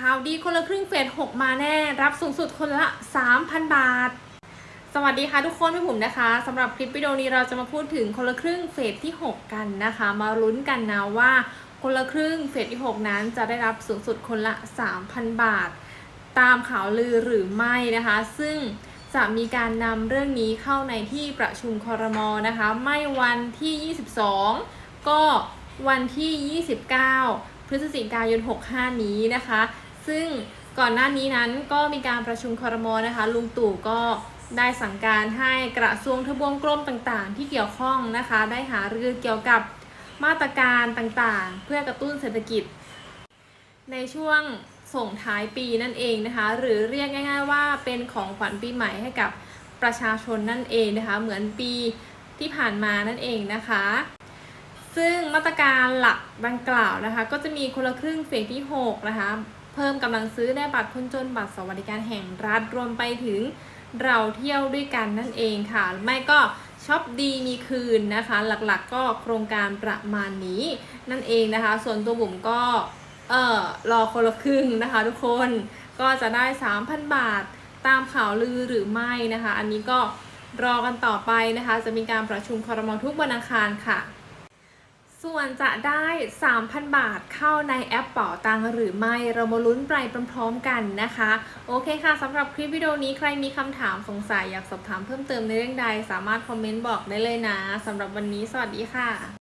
ข่าวดีคนละครึ่งเฟส6มาแน่ รับสูงสุดคนละ 3,000 บาท สวัสดีค่ะทุกคนพี่ผมนะคะสำหรับคลิปวิดีโอนี้เราจะมาพูดถึงคนละครึ่งเฟสที่ 6 กันนะคะ มาลุ้นกันนะว่า คนละครึ่งเฟสที่ 6 นั้นจะได้รับสูงสุดคนละ 3,000 บาท ตามข่าวลือหรือไม่นะคะ ซึ่งจะมีการนำเรื่องนี้เข้าในที่ประชุมคอรมอนะคะ ไม่วันที่ 22 ก็วันที่ 29 พฤศจิกายน 65 นี้นะคะ ซึ่งก่อนหน้านี้นั้นก็มีการประชุมคอรมอนะคะ ลุงตู่ก็ได้สั่งการให้กระทรวงทบวงกรมต่างๆ ที่เกี่ยวข้องนะคะ ได้หารือเกี่ยวกับมาตรการต่างๆ เพื่อกระตุ้นเศรษฐกิจ ในช่วงส่งท้ายปีนั่นเองนะคะ หรือเรียกง่าย ๆ ว่าเป็นของขวัญปีใหม่ให้กับประชาชนนั่นเองนะคะ เหมือนปีที่ผ่านมานั่นเองนะคะ ซึ่งมาตรการหลักดังกล่าวนะคะ ก็จะมีคนละครึ่งเฟสที่ 6 นะคะ เพิ่มกำลังซื้อได้บัตรคนจนบัตรสวัสดิการแห่งรัฐรวมไปถึงเราเที่ยวด้วยกันนั่นเองค่ะ ไม่ก็ช็อปดีมีคืนนะคะ หลักๆก็โครงการประมาณนี้นั่นเองนะคะ ส่วนตัวบุ๋มก็เออรอคนละครึ่งนะคะ ทุกคนก็จะได้ 3,000 บาทตามข่าวลือหรือไม่นะคะ อันนี้ก็รอกันต่อไปนะคะ จะมีการประชุมคอรมอทุกวันอังคารค่ะ ส่วนจะได้ 3,000 บาทเข้าในแอปเป๋าตังหรือไม่ เรามาลุ้นไปพร้อมๆกันนะคะ โอเคค่ะสำหรับคลิปวิดีโอนี้ใครมีคำถามสงสัยอยากสอบถามเพิ่มเติมในเรื่องใด สามารถคอมเมนต์บอกได้เลยนะสำหรับวันนี้สวัสดีค่ะ